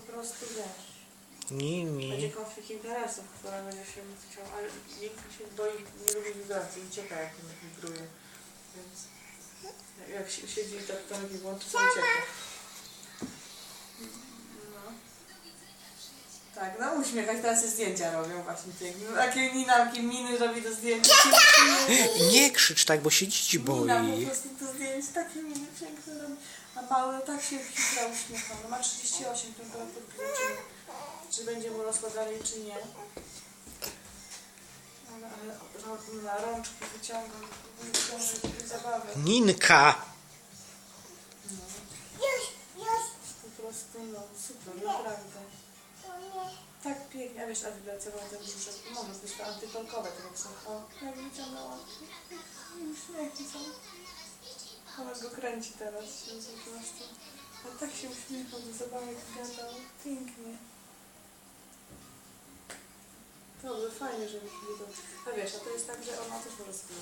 prostu wiesz. Nini. Będzie konflikt interesów, która będzie się chciał, ale nikt się boi, nie lubi wibracji, ucieka jak on wibruje. Więc jak się siedzi i tak to nogi włączy, to ucieka. No. Tak, no uśmiechać, teraz się zdjęcia robią właśnie pięknie. Takie ninamki, miny robi do zdjęć. Nie krzycz tak, bo się dzieci Mina po boi. prostu do zdjęć, takie miny piękne robi. A mały tak się chyba uśmiecha. No ma 38 temperatur, czy, czy będzie mu rosła dalej, czy nie. Ale, ale na rączki wyciąga, wyciąga jakieś zabawy. Ninka. Po prostu no super, naprawdę. Tak pięknie, a wiesz, a wibracja ten duże, może być to antykolkowe, tak jak są. O, jak wyciągnęła. Uśmiechy są. Ona go kręci teraz się po. A tak się uśmiechał do zabawek gadał. Pięknie. Dobrze, fajnie, że już widzą. A wiesz, a to jest tak, że ona też po prostu